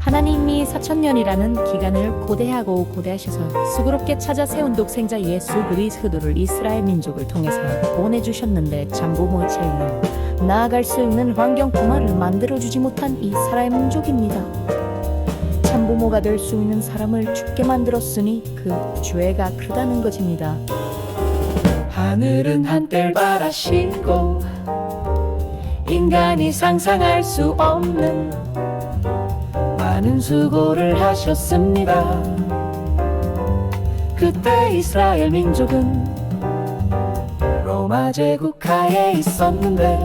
하나님이 4천년이라는 기간을 고대하고 고대하셔서 수고롭게 찾아 세운 독생자 예수 그리스도를 이스라엘 민족을 통해서 보내주셨는데 차이는 나아갈 수 있는 환경뿐만을 만들어주지 못한 이스라엘 민족입니다. 참부모가 될 수 있는 사람을 죽게 만들었으니 그 죄가 크다는 것입니다. 하늘은 한때 바라시고 인간이 상상할 수 없는 많은 수고를 하셨습니다. 그때 이스라엘 민족은 로마 제국 하에 있었는데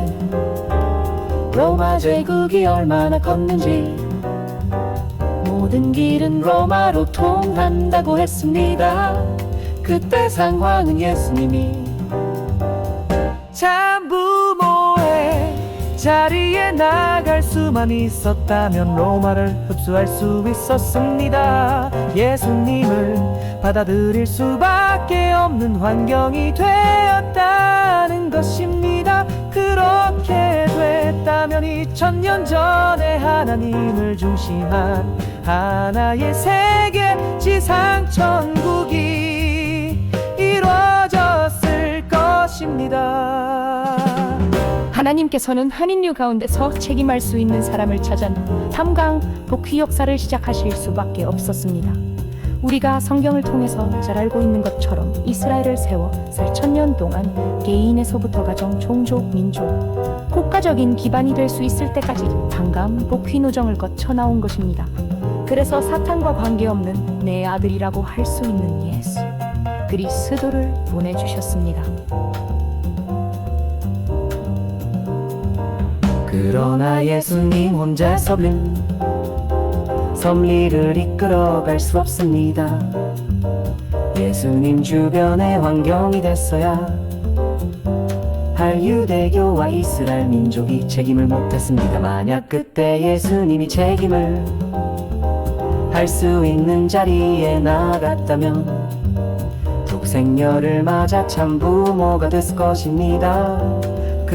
로마 제국이 얼마나 컸는지 모든 길은 로마로 통한다고 했습니다. 그때 상황은 예수님이 참부모의 자리에 나갈 수만 있었다면 로마를 흡수할 수 있었습니다. 예수님을 받아들일 수밖에 없는 환경이 되었다는 것입니다. 그렇게 됐다면 2000년 전에 하나님을 중심한 하나의 세계 하나님께서는 한인류 가운데서 책임할 수 있는 사람을 찾아 탐강 복귀 역사를 시작하실 수밖에 없었습니다. 우리가 성경을 통해서 잘 알고 있는 것처럼 이스라엘을 세워 살 천년 동안 개인에서부터 가정, 종족, 민족, 국가적인 기반이 될 수 있을 때까지 탐감 복귀 노정을 거쳐 나온 것입니다. 그래서 사탄과 관계없는 내 아들이라고 할 수 있는 예수 그리스도를 보내주셨습니다. 그러나 예수님 혼자서는 섭리를 이끌어갈 수 없습니다. 예수님 주변의 환경이 됐어야 할 유대교와 이스라엘 민족이 책임을 못했습니다. 만약 그때 예수님이 책임을 할 수 있는 자리에 나갔다면 독생녀를 맞아 참 부모가 됐을 것입니다.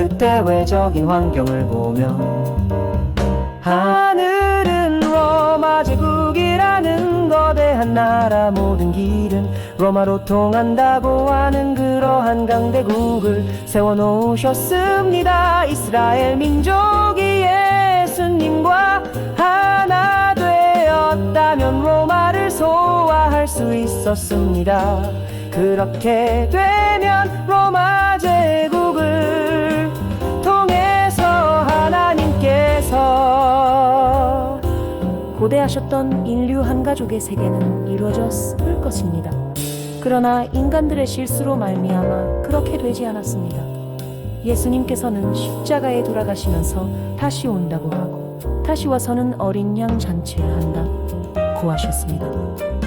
그때 외적인 환경을 보면 하늘은 로마 제국이라는 거대한 나라 모든 길은 로마로 통한다고 하는 그러한 강대국을 세워놓으셨습니다. 이스라엘 민족이 예수님과 하나 되었다면 로마를 소화할 수 있었습니다. 그렇게 되면 로마 제국 고대하셨던 인류 한 가족의 세계는 이루어졌을 것입니다. 그러나 인간들의 실수로 말미암아 그렇게 되지 않았습니다. 예수님께서는 십자가에 돌아가시면서 다시 온다고 하고 다시 와서는 어린 양 잔치를 한다 고하셨습니다.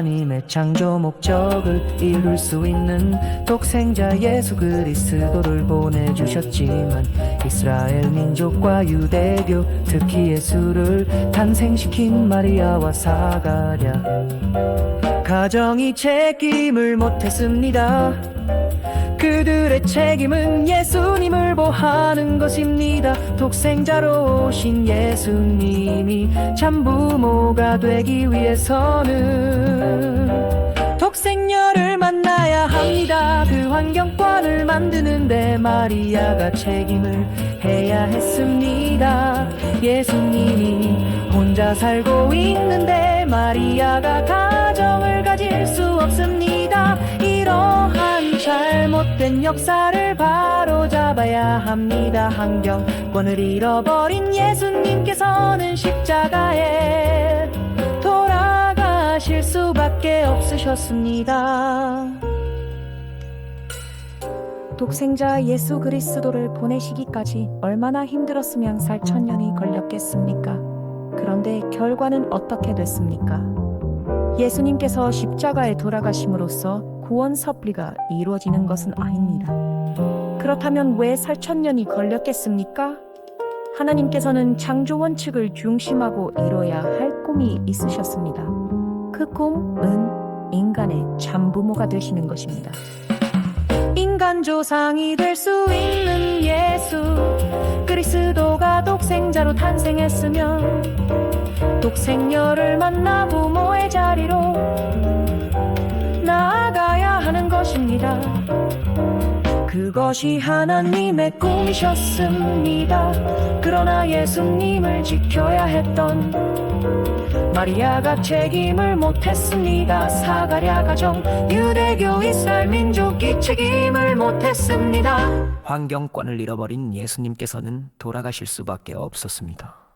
하나님의 창조 목적을 이룰 수 있는 독생자 예수 그리스도를 보내주셨지만 이스라엘 민족과 유대교 특히 예수를 탄생시킨 마리아와 사가랴. 가정이 책임을 못했습니다 그들의 책임은 예수님을 보하는 것입니다. 독생자로 오신 예수님이 참 부모가 되기 위해서는 독생녀를 만나야 합니다. 그 환경권을 만드는데 마리아가 책임을 해야 했습니다. 예수님이 혼자 살고 있는데 마리아가 가정을 가질 수 없습니다. 잘못된 역사를 바로 잡아야 합니다. 환경권을 잃어버린 예수님께서는 십자가에 돌아가실 수밖에 없으셨습니다. 독생자 예수 그리스도를 보내시기까지 얼마나 힘들었으면 살 천년이 걸렸겠습니까? 그런데 결과는 어떻게 됐습니까? 예수님께서 십자가에 돌아가심으로써 구원 섭리가 이루어지는 것은 아닙니다. 그렇다면 왜 살천년이 걸렸겠습니까? 하나님께서는 창조 원칙을 중심하고 이뤄야 할 꿈이 있으셨습니다. 그 꿈은 인간의 참부모가 되시는 것입니다. 인간 조상이 될 수 있는 예수 그리스도가 독생자로 탄생했으면 독생녀를 만나 부모의 자리로 나아가야 하는 것입니다 그것이 하나님의 꿈이셨습니다 그러나 예수님을 지켜야 했던 마리아가 책임을 못했습니다. 사가랴 가정, 유대교, 이스라엘 민족이 책임을 못했습니다. 환경권을 잃어버린 예수님께서는 돌아가실 수밖에 없었습니다.